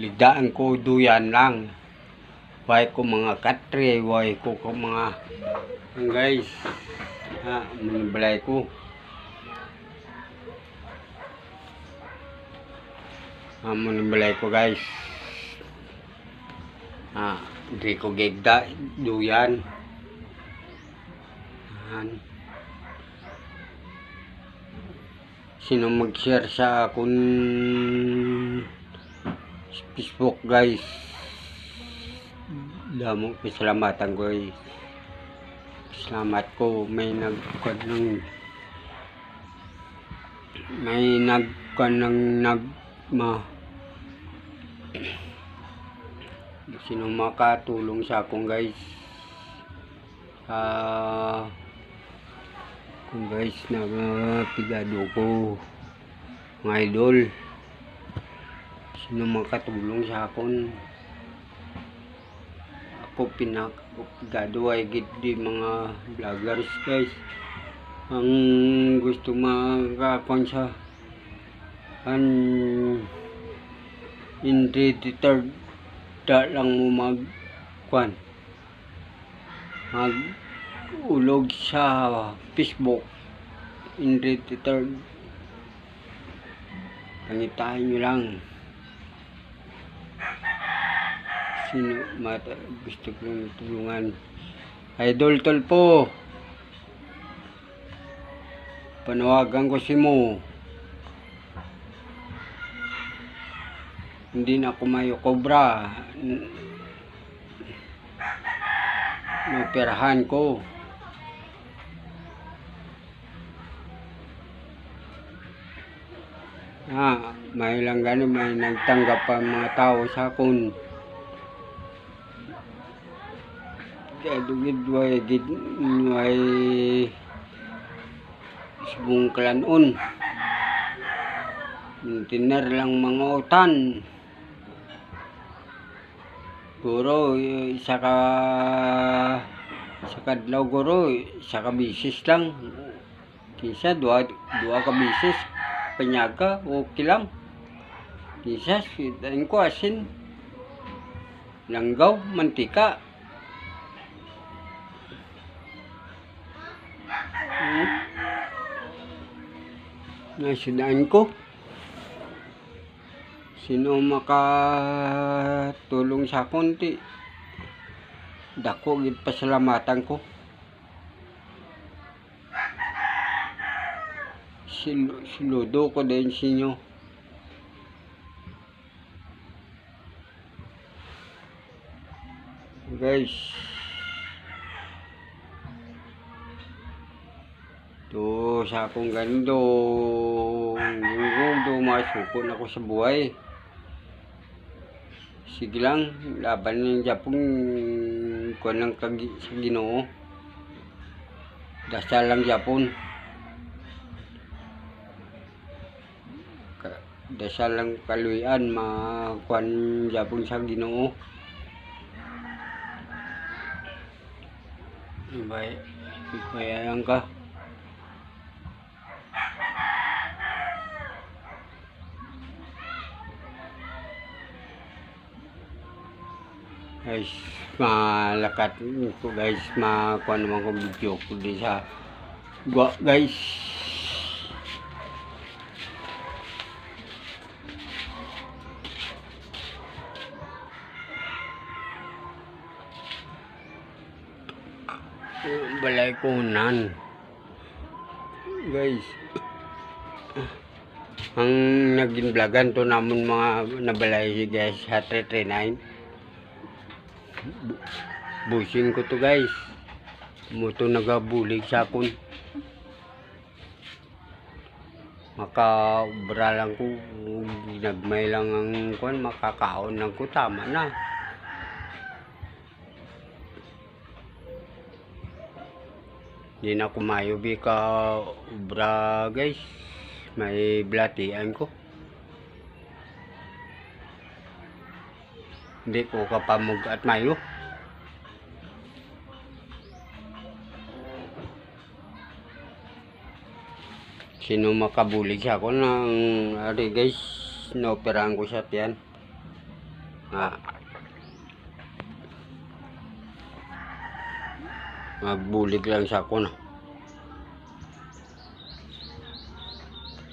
ligdaan ko duyan lang. Way ko mga katre, way ko ko mga guys. Ha, manibalay ko. Ha, manibalay ko guys. Ha, di ko gigda duyan. Yan. Sino mag-share sa akong Facebook guys. Damo pasalamatan ko guys. Salamat ko may nagkuan ng may nagkuan ng nag ma sino makatulong sa akong guys ah kung guys na uh, pigado ko mga idol sino makatulong sa akon ako pinak pigado ay di mga vloggers guys. Ang gusto makakon sa an hindi deterred da lang mo mag kwan mag ulog sa Facebook. Deterred. Pangitain nyo lang sino mata gusto kong tulungan idol tol po panawagan ko si mo hindi na ako mayo cobra Naperahan ko. Ah, may lang gano'n, may nagtanggap pa mga tao sa akon. Kaya dugid way gid way subong kalanon. Tiner lang mga utan. Guro, isa ka sa kadlaw guro, isa ka bisis lang. Kisa, dua, dua ka bisis. Panyaga, okay lang. Kisa, sitain ko asin. Langgaw, mantika. Nasidaan ko. Sino makatulong sa konti? Dako gid pasalamatan ko. Sil siludo ko din sinyo. Guys. To sa akong gando. Linggo masukon ako sa buhay sige lang laban ng Japon kuan lang kag sa Ginoo dasal lang Japon dasal lang kaluyan makuan Japon sa Ginoo Ibay, ibayayan ka. Guys malakat ko guys. Makuha naman ko video ko di sa gwa guys. Balay ko nan. Guys ang naging vlogan to namon mga nabalay guys sa 339 Bu- busin ko to guys. Muto nagabulig sa akon. Makaubra lang ko. Ginagmay lang ang kuan makakaon lang ko. Tama na. Di na kumayo ubra guys. May blatian ko hindi ko kapamog at mayo. Sino makabulig sa ako ng ari guys naoperahan ko sa tiyan. Nga. Magbulig lang sa ako na